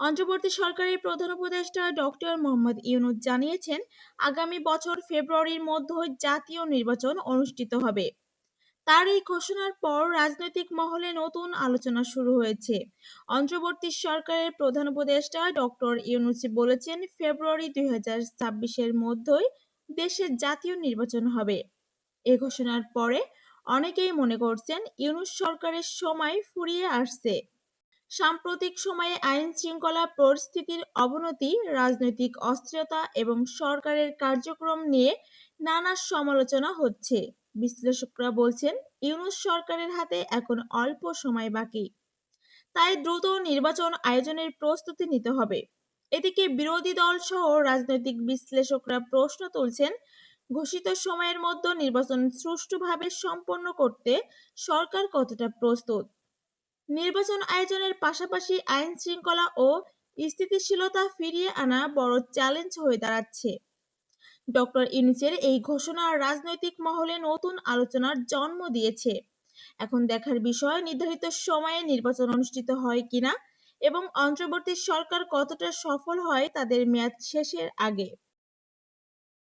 অন্তর্বর্তী সরকারের প্রধান উপদেষ্টা ডক্টর মোহাম্মদ ইউনুস জানিয়েছেন, আগামী বছর ফেব্রুয়ারির মধ্যে জাতীয় নির্বাচন অনুষ্ঠিত হবে। তার এই ঘোষণার পর রাজনৈতিক মহলে নতুন আলোচনা শুরু হয়েছে। অন্তর্বর্তী সরকারের প্রধান উপদেষ্টা ডক্টর ইউনুস বলেছেন, ফেব্রুয়ারি দুই হাজার ছাব্বিশের মধ্যেই দেশের জাতীয় নির্বাচন হবে। এ ঘোষণার পরে অনেকেই মনে করছেন, ইউনুস সরকারের সময় ফুরিয়ে আসছে। সাম্প্রতিক সময়ে আইন শৃঙ্খলা পরিস্থিতির অবনতি, রাজনৈতিক অস্থিরতা এবং সরকারের কার্যক্রম নিয়ে নানা সমালোচনা হচ্ছে। বিশ্লেষকরা বলছেন, ইউনুস সরকারের হাতে এখন অল্প সময় বাকি। তাই দ্রুত নির্বাচন আয়োজনের প্রস্তুতি নিতে হবে। এদিকে বিরোধী দল সহ রাজনৈতিক বিশ্লেষকরা প্রশ্ন তুলছেন, ঘোষিত সময়ের মধ্যে নির্বাচন সুষ্ঠুভাবে সম্পন্ন করতে সরকার কতটা প্রস্তুত? নির্বাচন আয়োজনের পাশাপাশি আইন শৃঙ্খলা ও স্থিতিশীলতা ফিরিয়ে আনা বড় চ্যালেঞ্জ হয়ে দাঁড়াচ্ছে। ডক্টর ইউনুসের এই ঘোষণা রাজনৈতিক মহলে নতুন আলোচনার জন্ম দিয়েছে। এখন দেখার বিষয়, নির্ধারিত সময়ে নির্বাচন অনুষ্ঠিত হয় কিনা এবং অন্তর্বর্তী সরকার কতটা সফল হয় তাদের মেয়াদ শেষের আগে।